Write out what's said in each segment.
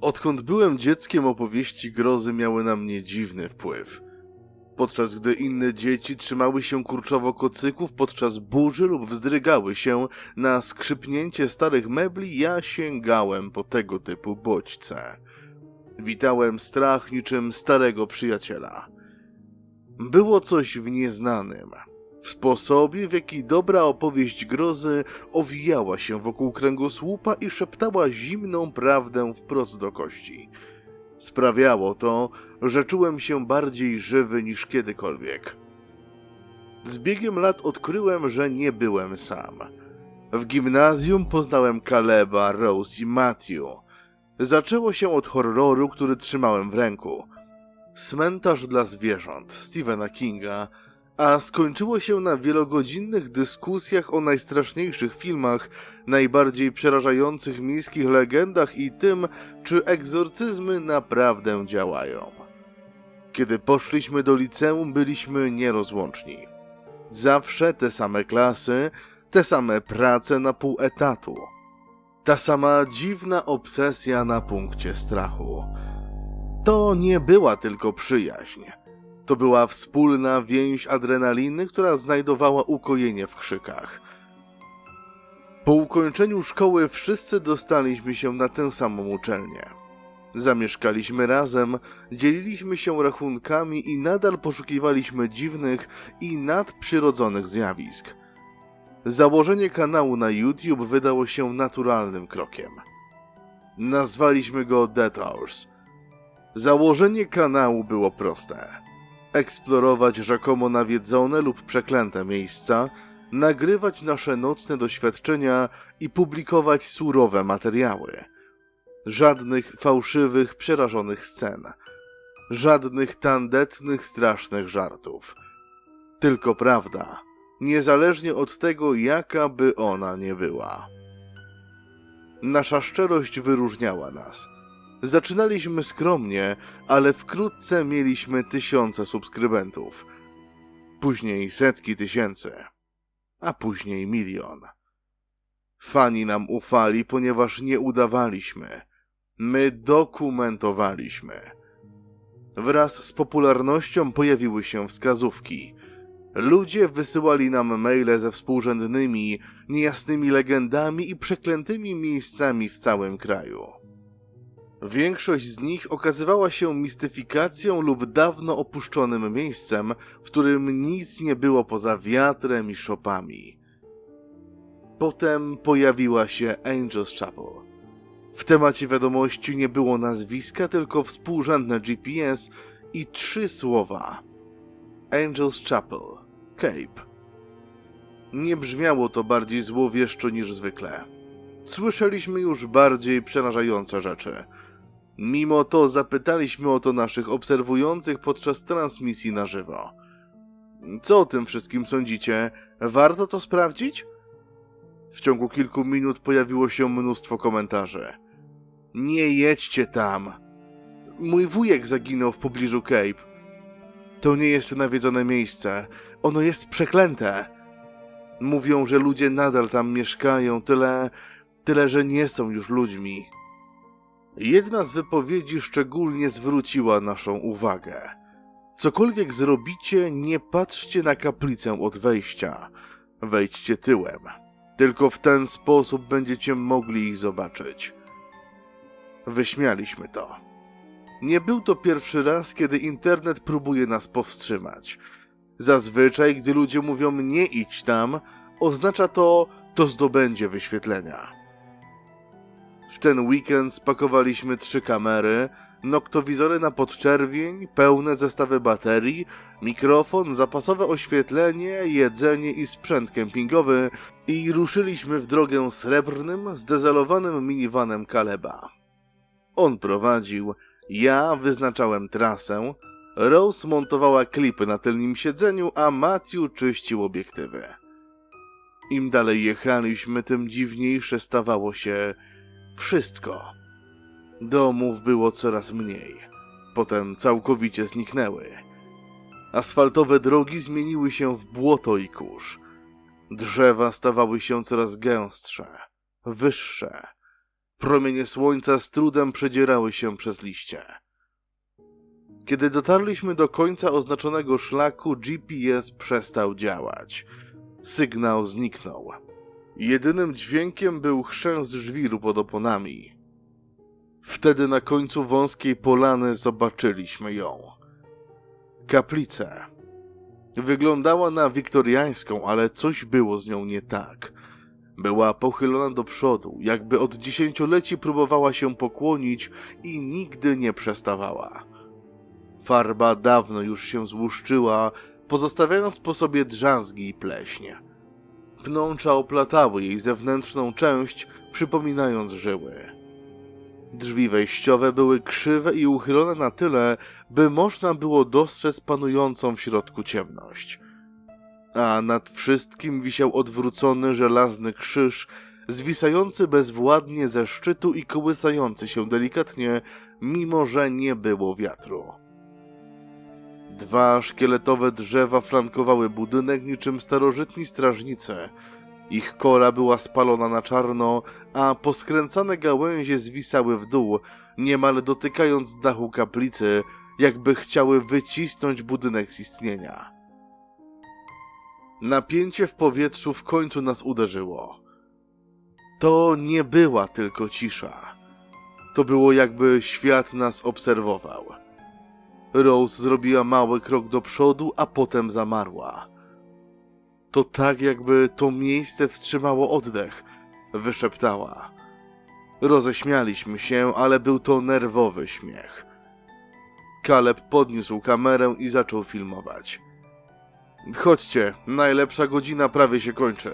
Odkąd byłem dzieckiem, opowieści grozy miały na mnie dziwny wpływ. Podczas gdy inne dzieci trzymały się kurczowo kocyków podczas burzy lub wzdrygały się na skrzypnięcie starych mebli, ja sięgałem po tego typu bodźce. Witałem strach niczym starego przyjaciela. Było coś w nieznanym, w sposobie, w jaki dobra opowieść grozy owijała się wokół kręgosłupa i szeptała zimną prawdę wprost do kości. Sprawiało to, że czułem się bardziej żywy niż kiedykolwiek. Z biegiem lat odkryłem, że nie byłem sam. W gimnazjum poznałem Kaleba, Rose i Matthew. Zaczęło się od horroru, który trzymałem w ręku. Cmentarz dla zwierząt Stephena Kinga, a skończyło się na wielogodzinnych dyskusjach o najstraszniejszych filmach, najbardziej przerażających miejskich legendach i tym, czy egzorcyzmy naprawdę działają. Kiedy poszliśmy do liceum, byliśmy nierozłączni. Zawsze te same klasy, te same prace na pół etatu. Ta sama dziwna obsesja na punkcie strachu. To nie była tylko przyjaźń. To była wspólna więź adrenaliny, która znajdowała ukojenie w krzykach. Po ukończeniu szkoły wszyscy dostaliśmy się na tę samą uczelnię. Zamieszkaliśmy razem, dzieliliśmy się rachunkami i nadal poszukiwaliśmy dziwnych i nadprzyrodzonych zjawisk. Założenie kanału na YouTube wydało się naturalnym krokiem. Nazwaliśmy go Dead Hours. Założenie kanału było proste. Eksplorować rzekomo nawiedzone lub przeklęte miejsca, nagrywać nasze nocne doświadczenia i publikować surowe materiały. Żadnych fałszywych, przerażonych scen. Żadnych tandetnych, strasznych żartów. Tylko prawda, niezależnie od tego, jaka by ona nie była. Nasza szczerość wyróżniała nas. Zaczynaliśmy skromnie, ale wkrótce mieliśmy tysiące subskrybentów. Później setki tysięcy, a później milion. Fani nam ufali, ponieważ nie udawaliśmy. My dokumentowaliśmy. Wraz z popularnością pojawiły się wskazówki. Ludzie wysyłali nam maile ze współrzędnymi, niejasnymi legendami i przeklętymi miejscami w całym kraju. Większość z nich okazywała się mistyfikacją lub dawno opuszczonym miejscem, w którym nic nie było poza wiatrem i szopami. Potem pojawiła się Angel's Chapel. W temacie wiadomości nie było nazwiska, tylko współrzędne GPS i trzy słowa: Angel's Chapel, Cape. Nie brzmiało to bardziej złowieszczo niż zwykle. Słyszeliśmy już bardziej przerażające rzeczy. Mimo to zapytaliśmy o to naszych obserwujących podczas transmisji na żywo. Co o tym wszystkim sądzicie? Warto to sprawdzić? W ciągu kilku minut pojawiło się mnóstwo komentarzy. Nie jedźcie tam. Mój wujek zaginął w pobliżu Cape. To nie jest nawiedzone miejsce. Ono jest przeklęte. Mówią, że ludzie nadal tam mieszkają, tyle, tyle, że nie są już ludźmi. Jedna z wypowiedzi szczególnie zwróciła naszą uwagę. Cokolwiek zrobicie, nie patrzcie na kaplicę od wejścia. Wejdźcie tyłem. Tylko w ten sposób będziecie mogli ich zobaczyć. Wyśmialiśmy to. Nie był to pierwszy raz, kiedy internet próbuje nas powstrzymać. Zazwyczaj, gdy ludzie mówią nie idź tam, oznacza to to zdobędzie wyświetlenia. W ten weekend spakowaliśmy trzy kamery, noktowizory na podczerwień, pełne zestawy baterii, mikrofon, zapasowe oświetlenie, jedzenie i sprzęt kempingowy i ruszyliśmy w drogę srebrnym, zdezelowanym minivanem Kaleba. On prowadził, ja wyznaczałem trasę, Rose montowała klipy na tylnym siedzeniu, a Matthew czyścił obiektywy. Im dalej jechaliśmy, tym dziwniejsze stawało się wszystko. Domów było coraz mniej. Potem całkowicie zniknęły. Asfaltowe drogi zmieniły się w błoto i kurz. Drzewa stawały się coraz gęstsze, wyższe. Promienie słońca z trudem przedzierały się przez liście. Kiedy dotarliśmy do końca oznaczonego szlaku, GPS przestał działać. Sygnał zniknął. Jedynym dźwiękiem był chrzęst żwiru pod oponami. Wtedy na końcu wąskiej polany zobaczyliśmy ją. Kaplicę. Wyglądała na wiktoriańską, ale coś było z nią nie tak. Była pochylona do przodu, jakby od dziesięcioleci próbowała się pokłonić i nigdy nie przestawała. Farba dawno już się złuszczyła, pozostawiając po sobie drzazgi i pleśnie. Pnącza oplatały jej zewnętrzną część, przypominając żyły. Drzwi wejściowe były krzywe i uchylone na tyle, by można było dostrzec panującą w środku ciemność. A nad wszystkim wisiał odwrócony żelazny krzyż, zwisający bezwładnie ze szczytu i kołysający się delikatnie, mimo że nie było wiatru. Dwa szkieletowe drzewa flankowały budynek niczym starożytni strażnicy. Ich kora była spalona na czarno, a poskręcane gałęzie zwisały w dół, niemal dotykając dachu kaplicy, jakby chciały wycisnąć budynek z istnienia. Napięcie w powietrzu w końcu nas uderzyło. To nie była tylko cisza. To było jakby świat nas obserwował. Rose zrobiła mały krok do przodu, a potem zamarła. To tak, jakby to miejsce wstrzymało oddech, wyszeptała. Roześmialiśmy się, ale był to nerwowy śmiech. Kaleb podniósł kamerę i zaczął filmować. Chodźcie, najlepsza godzina prawie się kończy.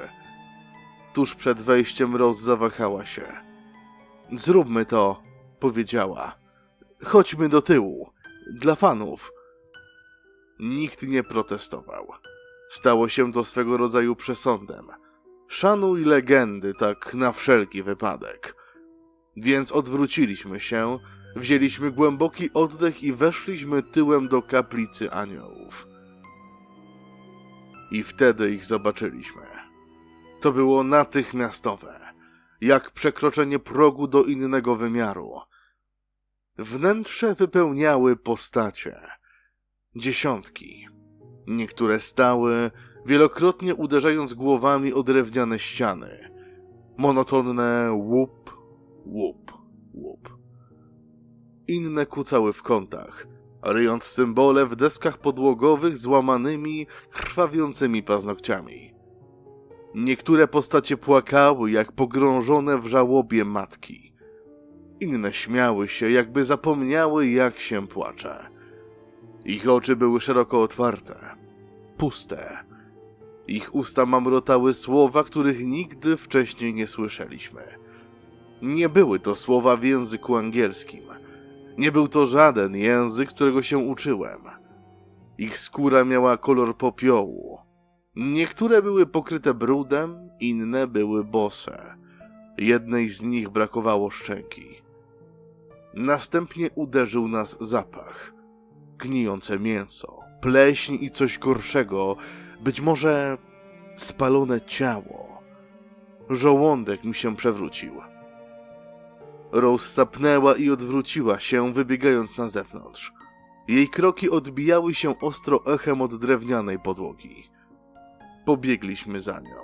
Tuż przed wejściem Rose zawahała się. Zróbmy to, powiedziała. Chodźmy do tyłu. Dla fanów. Nikt nie protestował. Stało się to swego rodzaju przesądem. Szanuj legendy, tak na wszelki wypadek. Więc odwróciliśmy się, wzięliśmy głęboki oddech i weszliśmy tyłem do kaplicy aniołów. I wtedy ich zobaczyliśmy. To było natychmiastowe, jak przekroczenie progu do innego wymiaru. Wnętrze wypełniały postacie. Dziesiątki. Niektóre stały, wielokrotnie uderzając głowami o drewniane ściany. Monotonne łup, łup, łup. Inne kucały w kątach, ryjąc symbole w deskach podłogowych złamanymi, krwawiącymi paznokciami. Niektóre postacie płakały, jak pogrążone w żałobie matki. Inne śmiały się, jakby zapomniały, jak się płacze. Ich oczy były szeroko otwarte, puste. Ich usta mamrotały słowa, których nigdy wcześniej nie słyszeliśmy. Nie były to słowa w języku angielskim. Nie był to żaden język, którego się uczyłem. Ich skóra miała kolor popiołu. Niektóre były pokryte brudem, inne były bose. Jednej z nich brakowało szczęki. Następnie uderzył nas zapach. Gnijące mięso, pleśń i coś gorszego, być może spalone ciało. Żołądek mi się przewrócił. Rose sapnęła i odwróciła się, wybiegając na zewnątrz. Jej kroki odbijały się ostro echem od drewnianej podłogi. Pobiegliśmy za nią.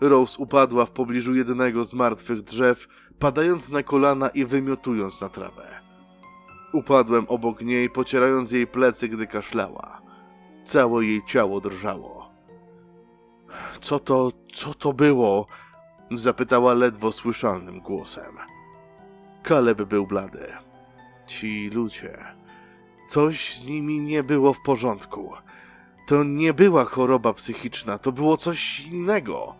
Rose upadła w pobliżu jednego z martwych drzew, padając na kolana i wymiotując na trawę. Upadłem obok niej, pocierając jej plecy, gdy kaszlała. Całe jej ciało drżało. Co to, co to było? Zapytała ledwo słyszalnym głosem. Kaleb był blady. Ci ludzie. Coś z nimi nie było w porządku. To nie była choroba psychiczna, to było coś innego.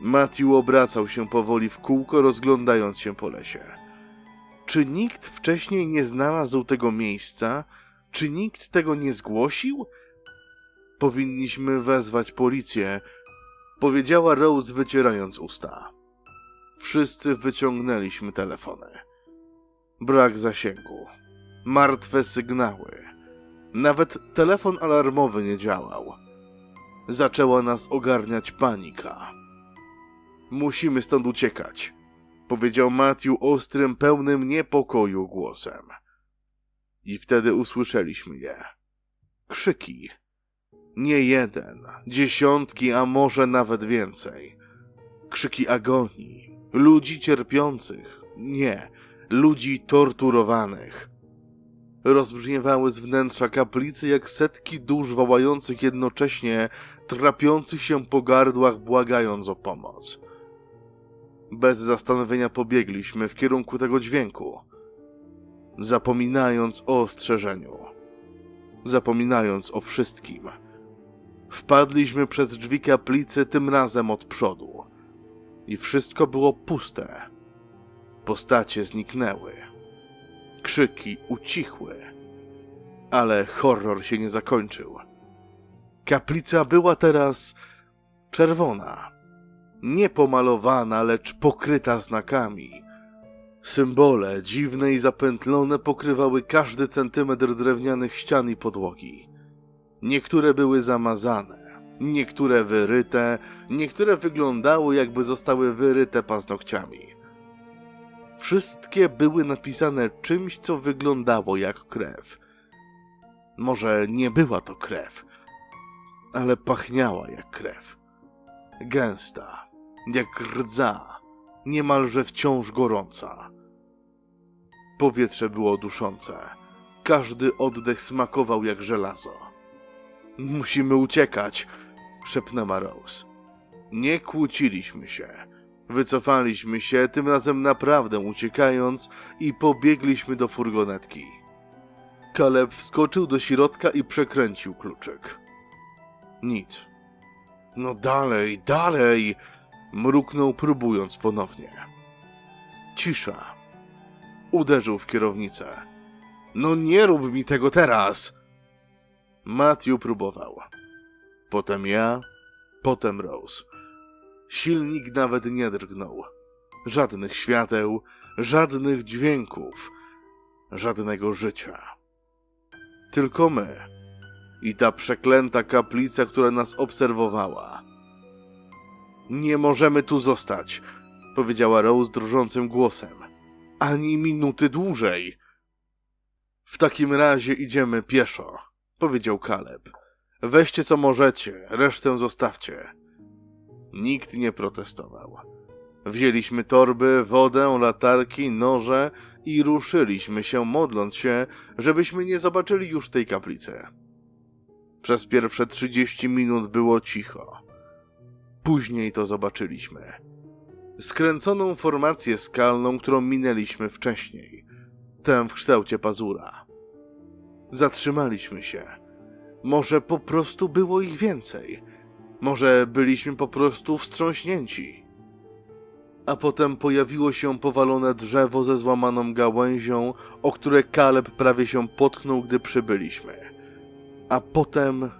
Matthew obracał się powoli w kółko, rozglądając się po lesie. Czy nikt wcześniej nie znalazł tego miejsca? Czy nikt tego nie zgłosił? Powinniśmy wezwać policję, powiedziała Rose, wycierając usta. Wszyscy wyciągnęliśmy telefony. Brak zasięgu. Martwe sygnały. Nawet telefon alarmowy nie działał. Zaczęła nas ogarniać panika. Musimy stąd uciekać, powiedział Matthew ostrym, pełnym niepokoju głosem. I wtedy usłyszeliśmy je. Krzyki. Nie jeden, dziesiątki, a może nawet więcej. Krzyki agonii, ludzi cierpiących, nie, ludzi torturowanych. Rozbrzmiewały z wnętrza kaplicy jak setki dusz wołających jednocześnie, trapiących się po gardłach, błagając o pomoc. Bez zastanowienia pobiegliśmy w kierunku tego dźwięku, zapominając o ostrzeżeniu, zapominając o wszystkim. Wpadliśmy przez drzwi kaplicy, tym razem od przodu. I wszystko było puste. Postacie zniknęły. Krzyki ucichły. Ale horror się nie zakończył. Kaplica była teraz czerwona. Nie pomalowana, lecz pokryta znakami. Symbole, dziwne i zapętlone, pokrywały każdy centymetr drewnianych ścian i podłogi. Niektóre były zamazane, niektóre wyryte, niektóre wyglądały jakby zostały wyryte paznokciami. Wszystkie były napisane czymś, co wyglądało jak krew. Może nie była to krew, ale pachniała jak krew. Gęsta, jak rdza, niemalże wciąż gorąca. Powietrze było duszące. Każdy oddech smakował jak żelazo. Musimy uciekać, szepnęła Rose. Nie kłóciliśmy się. Wycofaliśmy się, tym razem naprawdę uciekając, i pobiegliśmy do furgonetki. Kaleb wskoczył do środka i przekręcił kluczyk. Nic. No dalej, dalej! Mruknął, próbując ponownie. Cisza. Uderzył w kierownicę. No nie rób mi tego teraz! Matthew próbował. Potem ja, potem Rose. Silnik nawet nie drgnął. Żadnych świateł, żadnych dźwięków, żadnego życia. Tylko my i ta przeklęta kaplica, która nas obserwowała. Nie możemy tu zostać, powiedziała Rose drżącym głosem. Ani minuty dłużej. W takim razie idziemy pieszo, powiedział Kaleb. Weźcie co możecie, resztę zostawcie. Nikt nie protestował. Wzięliśmy torby, wodę, latarki, noże i ruszyliśmy się, modląc się, żebyśmy nie zobaczyli już tej kaplicy. Przez pierwsze trzydzieści minut było cicho. Później to zobaczyliśmy. Skręconą formację skalną, którą minęliśmy wcześniej. Tę w kształcie pazura. Zatrzymaliśmy się. Może po prostu było ich więcej. Może byliśmy po prostu wstrząśnięci. A potem pojawiło się powalone drzewo ze złamaną gałęzią, o które Kaleb prawie się potknął, gdy przybyliśmy. A potem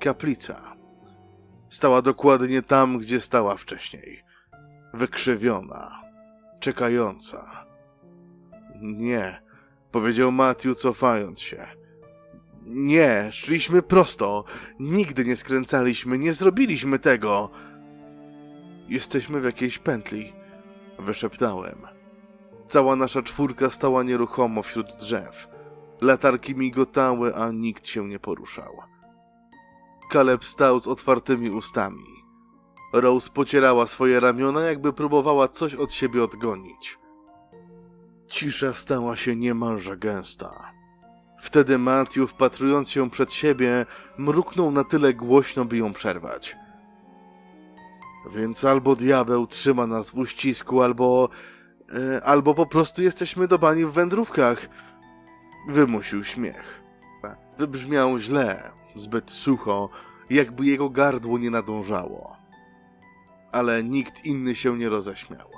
kaplica. Stała dokładnie tam, gdzie stała wcześniej. Wykrzywiona, czekająca. Nie, powiedział Matthew, cofając się. Nie, szliśmy prosto. Nigdy nie skręcaliśmy, nie zrobiliśmy tego. Jesteśmy w jakiejś pętli, wyszeptałem. Cała nasza czwórka stała nieruchomo wśród drzew. Latarki migotały, a nikt się nie poruszał. Kaleb stał z otwartymi ustami. Rose pocierała swoje ramiona, jakby próbowała coś od siebie odgonić. Cisza stała się niemalże gęsta. Wtedy Matthew, wpatrując się przed siebie, mruknął na tyle głośno, by ją przerwać. Więc albo diabeł trzyma nas w uścisku, albo... E, albo po prostu jesteśmy dobani w wędrówkach. Wymusił śmiech. Wybrzmiał źle, zbyt sucho, jakby jego gardło nie nadążało. Ale nikt inny się nie roześmiał.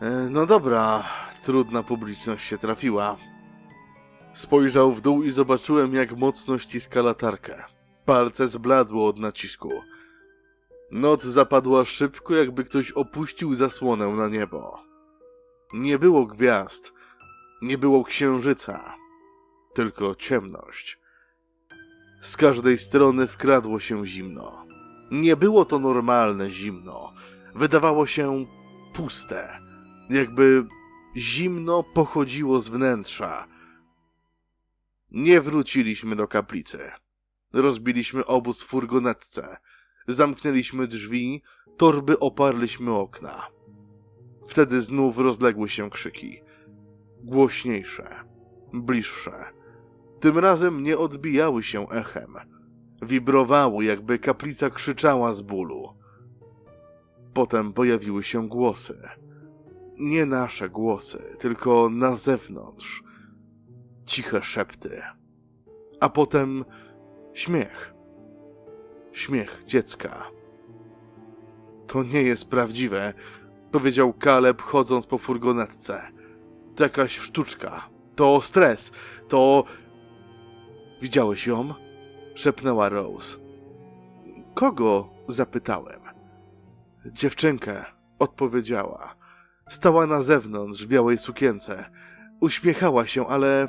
E, no dobra, trudna publiczność się trafiła. Spojrzał w dół i zobaczyłem, jak mocno ściska latarkę. Palce zbladły od nacisku. Noc zapadła szybko, jakby ktoś opuścił zasłonę na niebo. Nie było gwiazd, nie było księżyca, tylko ciemność. Z każdej strony wkradło się zimno. Nie było to normalne zimno. Wydawało się puste, jakby zimno pochodziło z wnętrza. Nie wróciliśmy do kaplicy. Rozbiliśmy obóz w furgonetce, zamknęliśmy drzwi, torby oparliśmy okna. Wtedy znów rozległy się krzyki. Głośniejsze, bliższe. Tym razem nie odbijały się echem. Wibrowały, jakby kaplica krzyczała z bólu. Potem pojawiły się głosy. Nie nasze głosy, tylko na zewnątrz. Ciche szepty. A potem śmiech. Śmiech dziecka. To nie jest prawdziwe, powiedział Kaleb chodząc po furgonetce. To jakaś sztuczka. To stres. To. Widziałeś ją? szepnęła Rose. Kogo? zapytałem. Dziewczynkę, odpowiedziała. Stała na zewnątrz w białej sukience. Uśmiechała się, ale.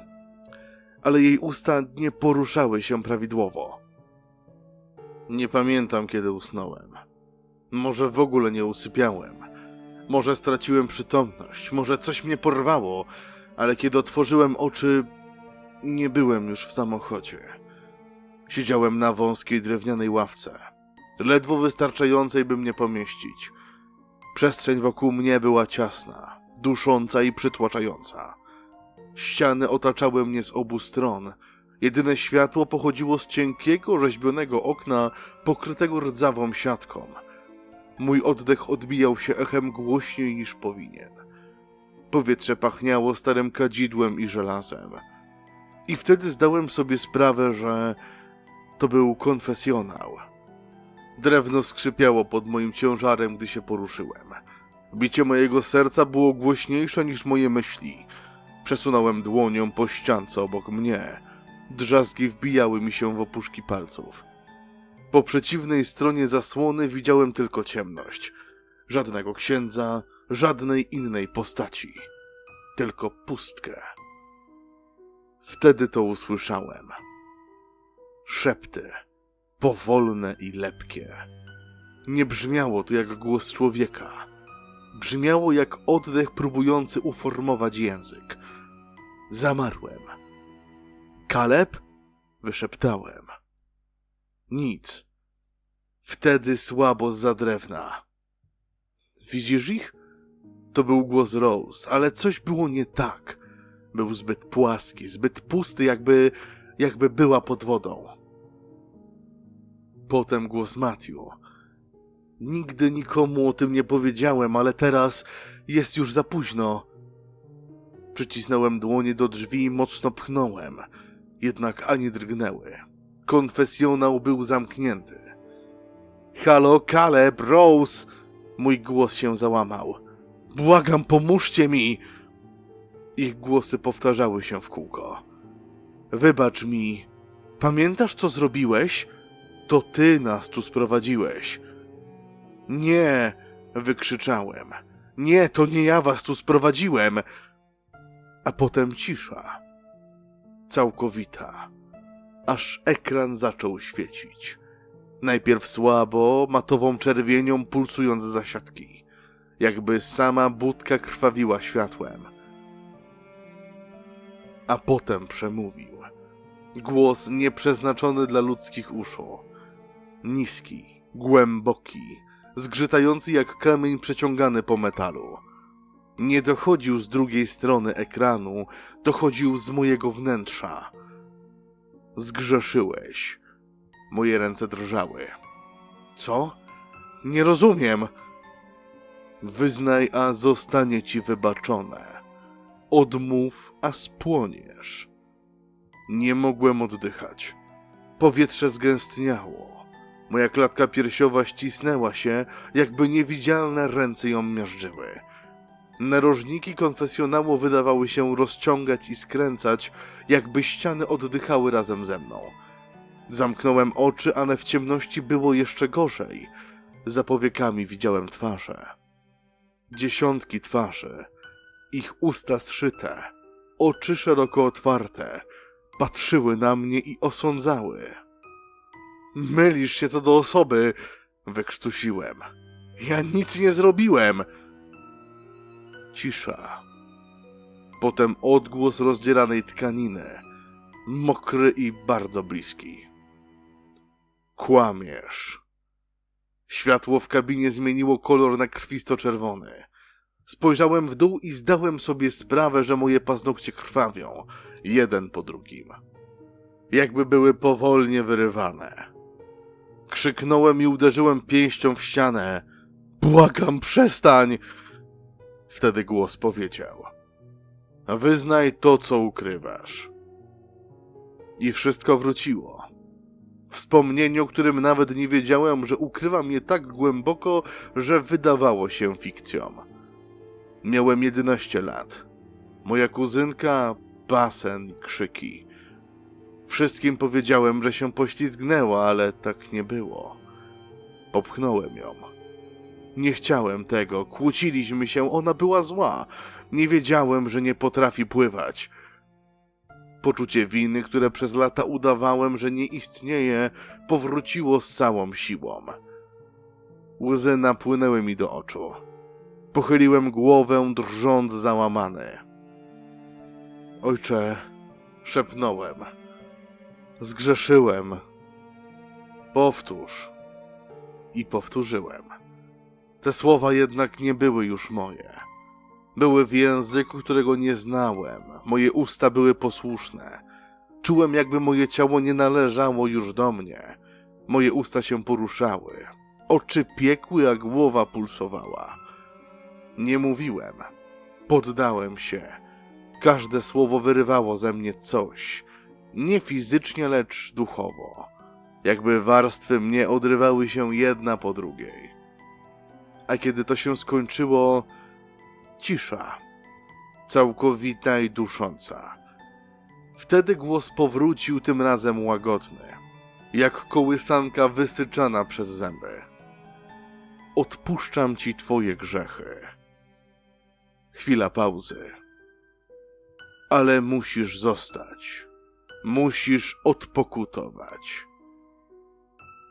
ale jej usta nie poruszały się prawidłowo. Nie pamiętam, kiedy usnąłem. Może w ogóle nie usypiałem. Może straciłem przytomność, może coś mnie porwało, ale kiedy otworzyłem oczy, nie byłem już w samochodzie. Siedziałem na wąskiej drewnianej ławce, ledwo wystarczającej, by mnie pomieścić. Przestrzeń wokół mnie była ciasna, dusząca i przytłaczająca. Ściany otaczały mnie z obu stron. Jedyne światło pochodziło z cienkiego, rzeźbionego okna pokrytego rdzawą siatką. Mój oddech odbijał się echem głośniej niż powinien. Powietrze pachniało starym kadzidłem i żelazem. I wtedy zdałem sobie sprawę, że to był konfesjonał. Drewno skrzypiało pod moim ciężarem, gdy się poruszyłem. Bicie mojego serca było głośniejsze niż moje myśli. Przesunąłem dłonią po ściance obok mnie. Drzazgi wbijały mi się w opuszki palców. Po przeciwnej stronie zasłony widziałem tylko ciemność. Żadnego księdza, żadnej innej postaci. Tylko pustkę. Wtedy to usłyszałem. Szepty, powolne i lepkie. Nie brzmiało to jak głos człowieka. Brzmiało jak oddech próbujący uformować język. Zamarłem. Kaleb? Wyszeptałem. Nic. Wtedy słabo za drewna. Widzisz ich? To był głos Rose, ale coś było nie tak. Był zbyt płaski, zbyt pusty, jakby, jakby była pod wodą. Potem głos Matthew. Nigdy nikomu o tym nie powiedziałem, ale teraz jest już za późno. Przycisnąłem dłonie do drzwi i mocno pchnąłem, jednak ani drgnęły. Konfesjonał był zamknięty. Halo, Caleb, Rose! Mój głos się załamał. Błagam, pomóżcie mi! Ich głosy powtarzały się w kółko. Wybacz mi. Pamiętasz, co zrobiłeś? To ty nas tu sprowadziłeś. Nie, wykrzyczałem. Nie, to nie ja was tu sprowadziłem. A potem cisza. Całkowita. Aż ekran zaczął świecić. Najpierw słabo, matową czerwienią pulsując z zasiadki. Jakby sama budka krwawiła światłem. A potem przemówił. Głos nieprzeznaczony dla ludzkich uszu. Niski, głęboki, zgrzytający jak kamień przeciągany po metalu. Nie dochodził z drugiej strony ekranu, dochodził z mojego wnętrza. Zgrzeszyłeś. Moje ręce drżały. Co? Nie rozumiem. Wyznaj, a zostanie ci wybaczone. Odmów, a spłoniesz. Nie mogłem oddychać. Powietrze zgęstniało. Moja klatka piersiowa ścisnęła się, jakby niewidzialne ręce ją miażdżyły. Narożniki konfesjonału wydawały się rozciągać i skręcać, jakby ściany oddychały razem ze mną. Zamknąłem oczy, ale w ciemności było jeszcze gorzej. Za powiekami widziałem twarze. Dziesiątki twarzy. Ich usta zszyte, oczy szeroko otwarte, patrzyły na mnie i osądzały. Mylisz się co do osoby, wykrztusiłem. Ja nic nie zrobiłem. Cisza. Potem odgłos rozdzieranej tkaniny, mokry i bardzo bliski. Kłamiesz. Światło w kabinie zmieniło kolor na krwisto-czerwony. Spojrzałem w dół i zdałem sobie sprawę, że moje paznokcie krwawią, jeden po drugim. Jakby były powolnie wyrywane. Krzyknąłem i uderzyłem pięścią w ścianę. Błagam, przestań! Wtedy głos powiedział. Wyznaj to, co ukrywasz. I wszystko wróciło. Wspomnienie, o którym nawet nie wiedziałem, że ukrywam je tak głęboko, że wydawało się fikcją. Miałem 11 lat. Moja kuzynka, basen i krzyki. Wszystkim powiedziałem, że się poślizgnęła, ale tak nie było. Popchnąłem ją. Nie chciałem tego, kłóciliśmy się, ona była zła. Nie wiedziałem, że nie potrafi pływać. Poczucie winy, które przez lata udawałem, że nie istnieje, powróciło z całą siłą. Łzy napłynęły mi do oczu. Pochyliłem głowę, drżąc załamany. Ojcze, szepnąłem. Zgrzeszyłem. Powtórz. I powtórzyłem. Te słowa jednak nie były już moje. Były w języku, którego nie znałem. Moje usta były posłuszne. Czułem, jakby moje ciało nie należało już do mnie. Moje usta się poruszały. Oczy piekły, a głowa pulsowała. Nie mówiłem. Poddałem się. Każde słowo wyrywało ze mnie coś. Nie fizycznie, lecz duchowo. Jakby warstwy mnie odrywały się jedna po drugiej. A kiedy to się skończyło, cisza. Całkowita i dusząca. Wtedy głos powrócił, tym razem łagodny, jak kołysanka wysyczana przez zęby. Odpuszczam ci twoje grzechy. Chwila pauzy. Ale musisz zostać. Musisz odpokutować.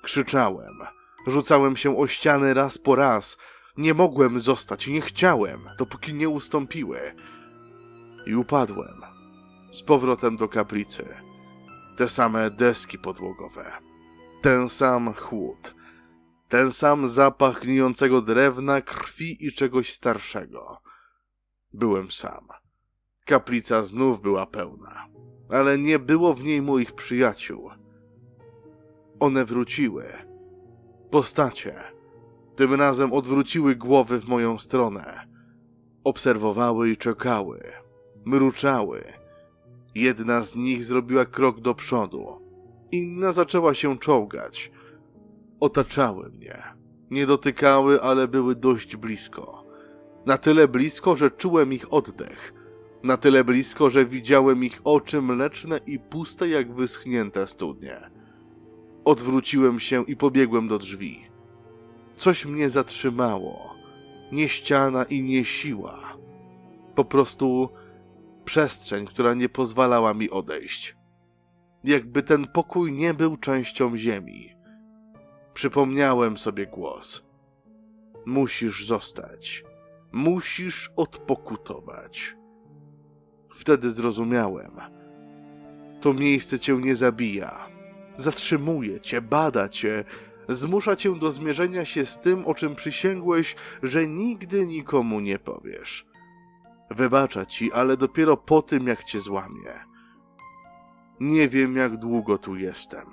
Krzyczałem. Rzucałem się o ściany raz po raz. Nie mogłem zostać, nie chciałem, dopóki nie ustąpiły. I upadłem. Z powrotem do kaplicy. Te same deski podłogowe. Ten sam chłód. Ten sam zapach gnijącego drewna, krwi i czegoś starszego. Byłem sam. Kaplica znów była pełna, ale nie było w niej moich przyjaciół. One wróciły. Postacie. Tym razem odwróciły głowy w moją stronę. Obserwowały i czekały. Mruczały. Jedna z nich zrobiła krok do przodu. Inna zaczęła się czołgać. Otaczały mnie. Nie dotykały, ale były dość blisko. Na tyle blisko, że czułem ich oddech. Na tyle blisko, że widziałem ich oczy mleczne i puste jak wyschnięte studnie. Odwróciłem się i pobiegłem do drzwi. Coś mnie zatrzymało. Nie ściana i nie siła. Po prostu przestrzeń, która nie pozwalała mi odejść. Jakby ten pokój nie był częścią ziemi. Przypomniałem sobie głos. Musisz zostać. Musisz odpokutować. Wtedy zrozumiałem. To miejsce cię nie zabija. Zatrzymuje cię, bada cię, zmusza cię do zmierzenia się z tym, o czym przysięgłeś, że nigdy nikomu nie powiesz. Wybacza ci, ale dopiero po tym, jak cię złamie. Nie wiem, jak długo tu jestem.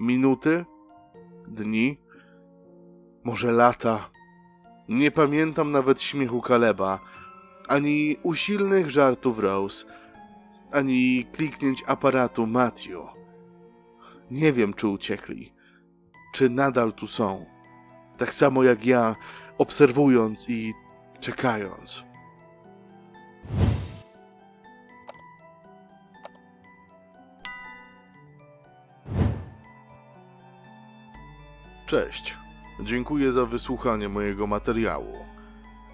Minuty? Dni? Może lata? Nie pamiętam nawet śmiechu Kaleba, ani usilnych żartów Rose, ani kliknięć aparatu Matthew. Nie wiem, czy uciekli, czy nadal tu są. Tak samo jak ja, obserwując i czekając. Cześć. Dziękuję za wysłuchanie mojego materiału.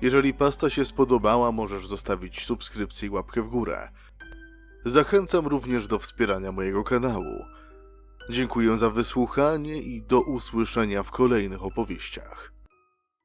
Jeżeli pasta się spodobała, możesz zostawić subskrypcję i łapkę w górę. Zachęcam również do wspierania mojego kanału. Dziękuję za wysłuchanie i do usłyszenia w kolejnych opowieściach.